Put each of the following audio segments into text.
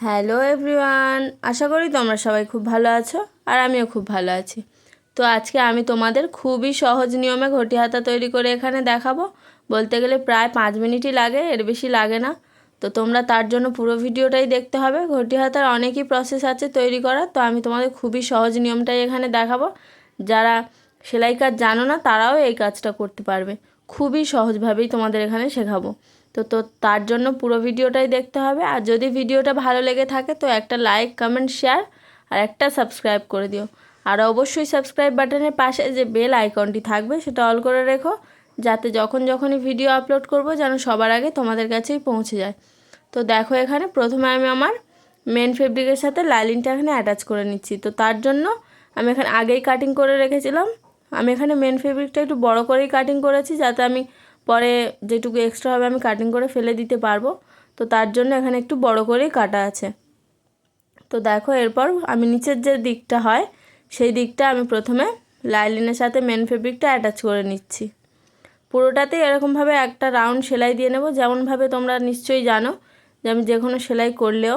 Hello everyone, আশা করি তোমরা সবাই খুব ভালো আছো আর আমিও খুব ভালো আছি। তো আজকে আমি তোমাদের খুবই সহজ নিয়মে ঘটি হাতা তৈরি করে এখানে দেখাবো। বলতে গেলে প্রায় পাঁচ মিনিটই লাগে, এর বেশি লাগে না। তো তোমরা তার জন্য পুরো ভিডিওটাই দেখতে হবে। ঘটি হাতার অনেকই প্রসেস আছে তৈরি করার, তো আমি তোমাদের খুবই সহজ নিয়মটাই এখানে দেখাবো। যারা সেলাই কাজ জানো না, তারাও এই কাজটা করতে পারবে। খুবই সহজভাবেই তোমাদের এখানে শেখাবো। তো তো তার জন্য পুরো ভিডিওটাই দেখতে হবে। আর যদি ভিডিওটা ভালো লেগে থাকে, তো একটা লাইক কমেন্ট শেয়ার আর একটা সাবস্ক্রাইব করে দিও। আর অবশ্যই সাবস্ক্রাইব বাটনের পাশে যে বেল আইকনটি থাকবে, সেটা অল করে রেখো। যাতে যখন যখনই ভিডিও আপলোড করব, যেন সবার আগে তোমাদের কাছেই পৌঁছে যায়। তো দেখো এখানে, প্রথমে আমি আমার মেন ফেব্রিকের সাথে লাইলিনটা এখানে অ্যাটাচ করে নিচ্ছি। তো তার জন্য আমি এখানে আগেই কাটিং করে রেখেছিলাম। আমি এখানে মেন ফেব্রিকটা একটু বড় করেই কাটিং করেছি, যাতে আমি পরে যেটুকু এক্সট্রা হবে আমি কাটিং করে ফেলে দিতে পারব। তো তার জন্য এখানে একটু বড় করেই কাটা আছে। তো দেখো এরপর আমি নিচের যে দিকটা হয়, সেই দিকটা আমি প্রথমে লাইলিনের সাথে মেন ফেব্রিকটা অ্যাটাচ করে নিচ্ছি। পুরোটাতেই এরকমভাবে একটা রাউন্ড সেলাই দিয়ে নেব। যেমনভাবে তোমরা নিশ্চয়ই জানো যে আমি যে কোনো সেলাই করলেও,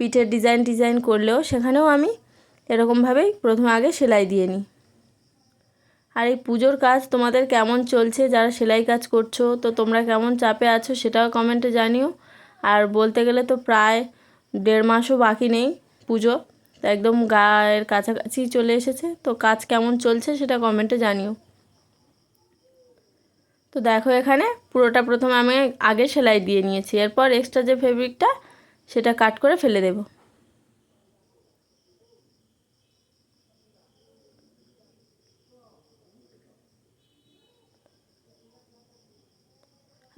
পিঠের ডিজাইন ডিজাইন করলেও, সেখানেও আমি এরকমভাবেই প্রথমে আগে সেলাই দিয়ে নিই। আর এই পুজোর কাজ তোমাদের কেমন চলছে? যারা সেলাই কাজ করছ, তো তোমরা কেমন চাপে আছো সেটাও কমেন্টে জানিও। আর বলতে গেলে তো প্রায় দেড় মাসও বাকি নেই পুজো একদম গায়ের কাছাকাছি চলে এসেছে। তো কাজ কেমন চলছে সেটা কমেন্টে জানিও। তো দেখো এখানে পুরোটা প্রথমে আমি আগে সেলাই দিয়ে নিয়েছি, এরপর এক্সট্রা যে ফেব্রিকটা সেটা কাট করে ফেলে দেবো।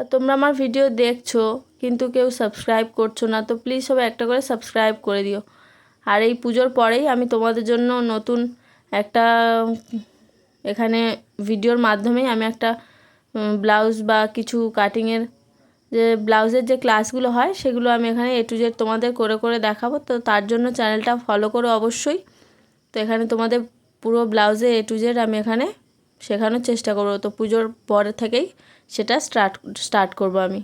আর তোমরা আমার ভিডিও দেখছ, কিন্তু কেউ সাবস্ক্রাইব করছ না, তো প্লিজ সবাই একটা করে সাবস্ক্রাইব করে দিও। আর এই পুজোর পরেই আমি তোমাদের জন্য নতুন একটা, এখানে ভিডিওর মাধ্যমেই আমি একটা ব্লাউজ বা কিছু কাটিংয়ের যে ব্লাউজের যে ক্লাসগুলো হয়, সেগুলো আমি এখানে এ টু জেড তোমাদের করে করে দেখাবো। তো তার জন্য চ্যানেলটা ফলো করো অবশ্যই। তো এখানে তোমাদের পুরো ব্লাউজে এ টু জেড আমি এখানে শেখানোর চেষ্টা করব। তো পুজোর পরে থেকেই সেটা স্টার্ট স্টার্ট করব আমি।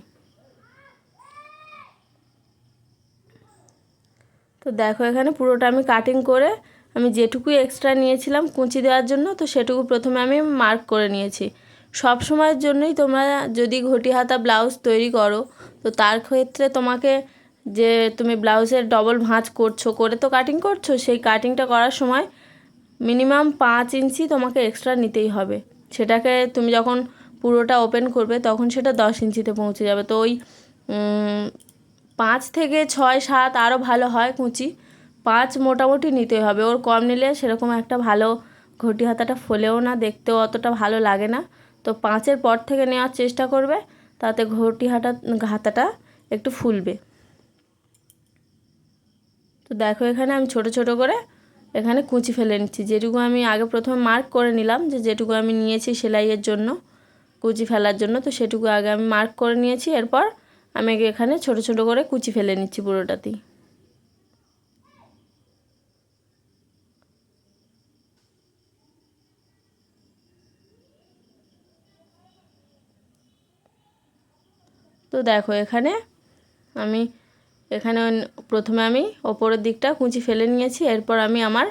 তো দেখো এখানে পুরোটা আমি কাটিং করে আমি যেটুকু এক্সট্রা নিয়েছিলাম কুঁচি দেওয়ার জন্য, তো সেটুকু প্রথমে আমি মার্ক করে নিয়েছি। সব সময়ের জন্যই তোমরা যদি ঘটি হাতা ব্লাউজ তৈরি করো, তো তার ক্ষেত্রে তোমাকে যে তুমি ব্লাউজের ডবল ভাঁজ করছ, করে তো কাটিং করছ, সেই কাটিংটা করার সময় মিনিমাম পাঁচ ইঞ্চি তোমাকে এক্সট্রা নিতেই হবে। সেটাকে তুমি যখন পুরোটা ওপেন করবে, তখন সেটা দশ ইঞ্চিতে পৌঁছে যাবে। তো ওই পাঁচ থেকে ছয়, সাত আরও ভালো হয় কুঁচি। পাঁচ মোটামুটি নিতে হবে। ওর কম নিলে সেরকম একটা ভালো ঘটি হাতাটা ফোলেও না, দেখতেও অতটা ভালো লাগে না। তো পাঁচের পর থেকে নেওয়ার চেষ্টা করবে, তাতে ঘটি হাতা, হাতাটা একটু ফুলবে। তো দেখো এখানে আমি ছোট ছোট করে এখানে কুঁচি ফেলে নিচ্ছি। যেটুকু আমি আগে প্রথমে মার্ক করে নিলাম যে যেটুকু আমি নিয়েছি সেলাইয়ের জন্য। কুচি ফেলার জন্য। তো সেটুকু আগে আমি মার্ক করে নিয়েছি, এরপর আমি এখানে ছোট ছোট করে কুচি ফেলে নিচ্ছি পুরোটাতেই। তো দেখো এখানে আমি, এখানে প্রথমে আমি ওপরের দিকটা কুচি ফেলে নিয়েছি, এরপর আমি আমার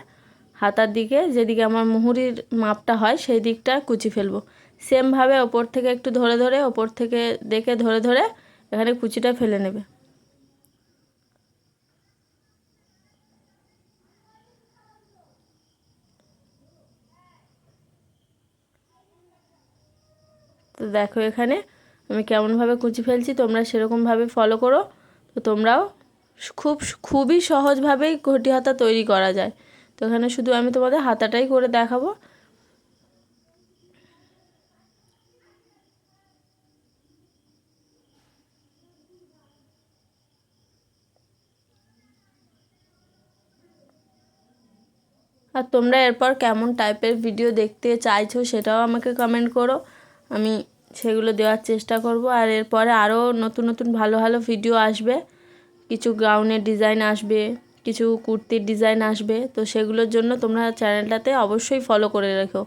হাতার দিকে, যেদিকে আমার মুহুরির মাপটা হয়, সেই দিকটা কুচি ফেলব। সেমভাবে ওপর থেকে একটু ধরে ধরে, ওপর থেকে দেখে ধরে ধরে এখানে কুচিটা ফেলে নেবে। তো দেখো এখানে আমি কেমনভাবে কুচি ফেলছি, তোমরা সেরকমভাবে ফলো করো। তো তোমরাও খুব, খুবই সহজভাবেই ঘটি হাতা তৈরি করা যায়। তো এখানে শুধু আমি তোমাদের হাতাটাই করে দেখাবো। আর তোমরা এরপর কেমন টাইপের ভিডিও দেখতে চাইছো সেটাও আমাকে কমেন্ট করো। আমি সেগুলো দেওয়ার চেষ্টা করব। আর এরপরে আরও নতুন নতুন ভালো ভালো ভিডিও আসবে। কিছু গাউনের ডিজাইন আসবে। কিছু কুর্তির ডিজাইন আসবে, তো সেগুলোর জন্য তোমরা চ্যানেলটাতে অবশ্যই ফলো করে রেখো।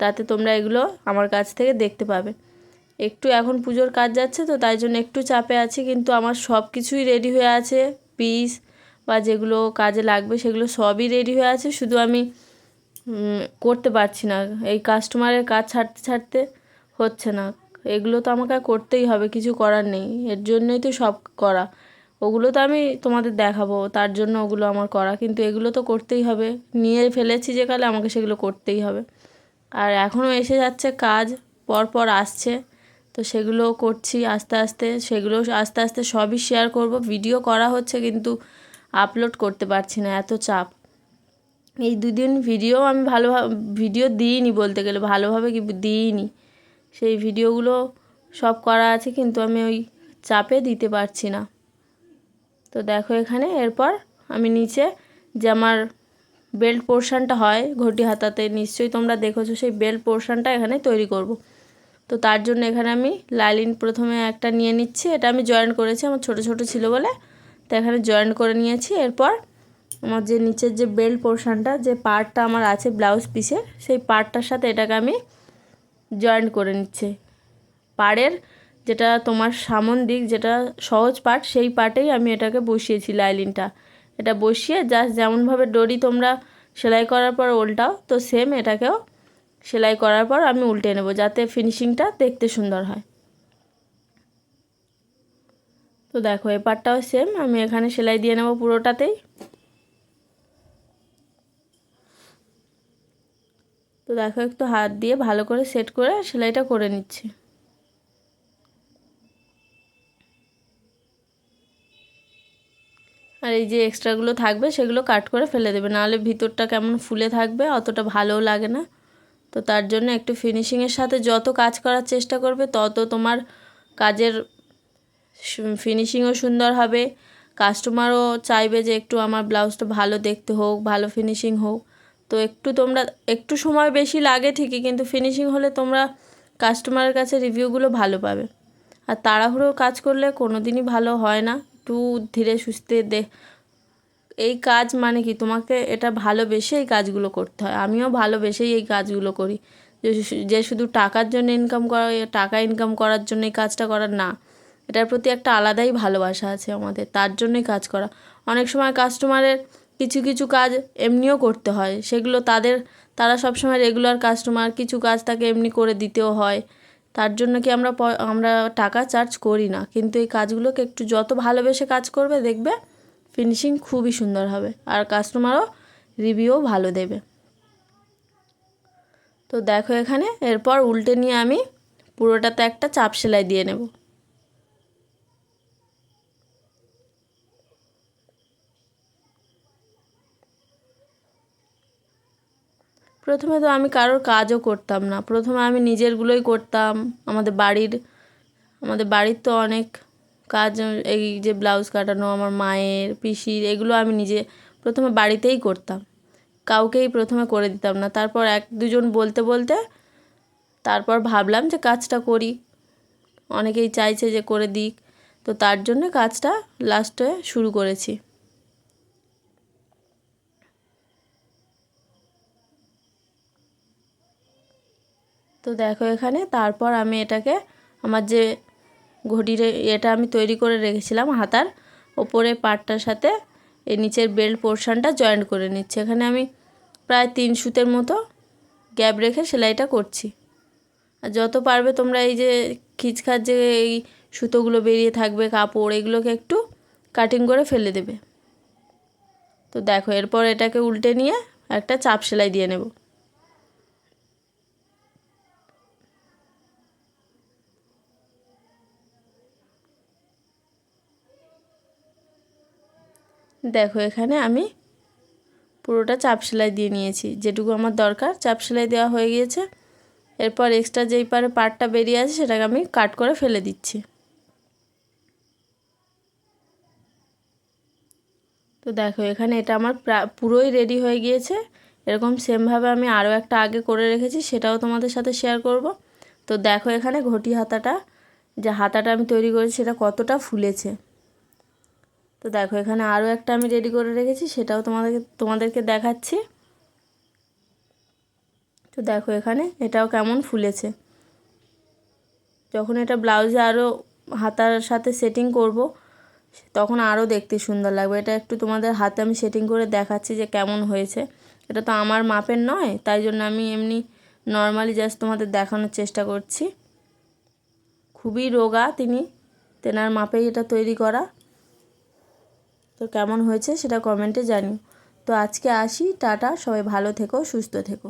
তাতে তোমরা এগুলো আমার কাছ থেকে দেখতে পাবে। একটু এখন পুজোর কাজ যাচ্ছে, তো তাই জন্য একটু চাপে আছি, কিন্তু আমার সব কিছুই রেডি হয়ে আছে। পিস বা যেগুলো কাজে লাগবে, সেগুলো সবই রেডি হয়ে আছে। শুধু আমি করতে পারছি না। এই কাস্টমারের কাজ ছাড়তে ছাড়তে হচ্ছে না। এগুলো তো আমাকে করতেই হবে, কিছু করার নেই। এর জন্যই তো সব করা। ওগুলো তো আমি তোমাদের দেখাবো, তার জন্য ওগুলো আমার করা। কিন্তু এগুলো তো করতেই হবে। নিয়ে ফেলেছি যে কালে, আমাকে সেগুলো করতেই হবে। আর এখনও এসে যাচ্ছে কাজ পর পর আসছে। তো সেগুলো করছি আস্তে আস্তে, সেগুলো আস্তে আস্তে সবই শেয়ার করব। ভিডিও করা হচ্ছে কিন্তু আপলোড করতে পারছি না, এত চাপ। এই দুদিন ভিডিও আমি ভালোভাবে ভিডিও দিইনি বলতে গেলে, ভালোভাবে কি দিইনি। সেই ভিডিওগুলো সব করা আছে, কিন্তু আমি ওই চাপে দিতে পারছি না। তো দেখো এখানে, এরপর আমি নিচে যে আমার বেল্ট পোর্শনটা হয় ঘটি হাতাতে, নিশ্চয়ই তোমরা দেখেছ সেই বেল্ট পোর্শনটা এখানে তৈরি করব। তো তার জন্য এখানে আমি লালিন প্রথমে একটা নিয়ে নিচ্ছি, এটা আমি জয়েন করেছি, আমার ছোট ছোট ছিল বলে। তো এখানে জয়েন করে নিয়েছি, এরপর আমার যে নিচের যে বেল্ট পোর্শনটা যে পার্টটা আমার আছে ব্লাউজ পিসের সেই পার্টটার সাথে এটাকে আমি জয়েন করে নিচ্ছি। পাড়ের যেটা তোমার সামন দিক যেটা সহজ পার্ট সেই পার্টেই আমি এটাকে বসিয়েছি লাইলিনটা। এটা বসিয়ে জাস্ট যেমনভাবে ডরি তোমরা সেলাই করার পর উল্টাও তো সেম এটাকেও সেলাই করার পর আমি উল্টে নেব যাতে ফিনিশিংটা দেখতে সুন্দর হয়। তো দেখো এ পার্টটাও সেম আমি এখানে সেলাই দিয়ে নেব পুরোটাতেই। তো দেখো, একটু হাত দিয়ে ভালো করে সেট করে সেলাইটা করে নিচ্ছি। আর এই যে এক্সট্রাগুলো থাকবে সেগুলো কাট করে ফেলে দেবে। নাহলে ভিতরটা কেমন ফুলে থাকবে, অতটা ভালোও লাগে না। তো তার জন্য একটু ফিনিশিংয়ের সাথে যত কাজ করার চেষ্টা করবে, তত তোমার কাজের ফিনিশিংও সুন্দর হবে। কাস্টমারও চাইবে যে একটু আমার ব্লাউজটা ভালো দেখতে হোক, ভালো ফিনিশিং হোক। তো একটু তোমরা, একটু সময় বেশি লাগে ঠিকই, কিন্তু ফিনিশিং হলে তোমরা কাস্টমারের কাছে রিভিউগুলো ভালো পাবে। আর তাড়াহুড়ো কাজ করলে কোনো দিনই ভালো হয় না। একটু ধীরে সুস্থে দে, এই কাজ মানে কি? তোমাকে এটা ভালোবেসে এই কাজগুলো করতে হয়। আমিও ভালোবেসেই এই কাজগুলো করি। যে শুধু টাকার জন্য ইনকাম করা, টাকা ইনকাম করার জন্য এই কাজটা করার না, এটার প্রতি একটা আলাদাই ভালোবাসা আছে আমাদের। তার জন্যই কাজ করা। অনেক সময় কাস্টমারের কিছু কিছু কাজ এমনিও করতে হয়। সেগুলো তাদের, তারা সবসময় রেগুলার কাস্টমার কিছু কাজ তাকে এমনি করে দিতেও হয়। তার জন্য কি আমরা আমরা টাকা চার্জ করি না? কিন্তু এই কাজগুলোকে একটু যত ভালোবেসে কাজ করবে, দেখবে ফিনিশিং খুবই সুন্দর হবে। আর কাস্টমারও রিভিউও ভালো দেবে। তো দেখো এখানে, এরপর উল্টে নিয়ে আমি পুরোটাতে একটা চাপ সেলাই দিয়ে নেব। প্রথমে তো আমি কারোর কাজও করতাম না। প্রথমে আমি নিজেরগুলোই করতাম। আমাদের বাড়ির আমাদের বাড়ির তো অনেক কাজ, এই যে ব্লাউজ কাটানো, আমার মায়ের, পিসির, এগুলো আমি নিজে প্রথমে বাড়িতেই করতাম। কাউকেই প্রথমে করে দিতাম না। তারপর এক, দুজন বলতে বলতে তারপর ভাবলাম যে কাজটা করি। অনেকেই চাইছে যে করে দিক। তো তার জন্য কাজটা লাস্টে শুরু করেছি। তো দেখো এখানে, তারপর আমি এটাকে আমার যে ঘটির এটা আমি তৈরি করে রেখেছিলাম হাতার ওপরে পাটটার সাথে এই নিচের বেল্ট পোর্শনটা জয়েন্ট করে নিচ্ছি। এখানে আমি প্রায় তিন সুতের মতো গ্যাপ রেখে সেলাইটা করছি। আর যত পারবে তোমরা এই যে খিচখাচ যে এই সুতোগুলো বেরিয়ে থাকবে, কাপড়, এগুলোকে একটু কাটিং করে ফেলে দেবে। তো দেখো, এরপর এটাকে উল্টে নিয়ে একটা চাপ সেলাই দিয়ে নেব। দেখো, এখানে আমি পুরোটা চাপ সেলাই দিয়ে নিয়েছি। যেটুকু আমার দরকার, চাপ সেলাই দেওয়া হয়ে গিয়েছে। এরপর এক্সট্রা যেই পারে পার্টটা বেরিয়ে আছে, সেটাকে আমি কাট করে ফেলে দিচ্ছি। তো দেখো, এখানে এটা আমার পুরোই রেডি হয়ে গিয়েছে। এরকম সেমভাবে আমি আরও একটা আগে করে রেখেছি, সেটাও তোমাদের সাথে শেয়ার করব। তো দেখো, এখানে ঘটি হাতাটা, যে হাতাটা আমি তৈরি করেছি, সেটা কতটা ফুলেছে। তো দেখো, এখানে আরও একটা আমি রেডি করে রেখেছি, সেটাও তোমাদেরকে তোমাদেরকে দেখাচ্ছি। তো দেখো এখানে, এটাও কেমন ফুলেছে। যখন এটা ব্লাউজে আরও হাতার সাথে সেটিং করব তখন আরও দেখতে সুন্দর লাগবে। এটা একটু তোমাদের হাতে আমি সেটিং করে দেখাচ্ছি যে কেমন হয়েছে। এটা তো আমার মাপের নয়, তাই জন্য আমি এমনি নর্মালি জাস্ট তোমাদের দেখানোর চেষ্টা করছি। খুবই রোগা তিনি, তেনার মাপেই এটা তৈরি করা। তো কেমন হয়েছে সেটা কমেন্টে জানি তো আজকে আসি, টাটা, সবাই ভালো থেকো, সুস্থ থেকো।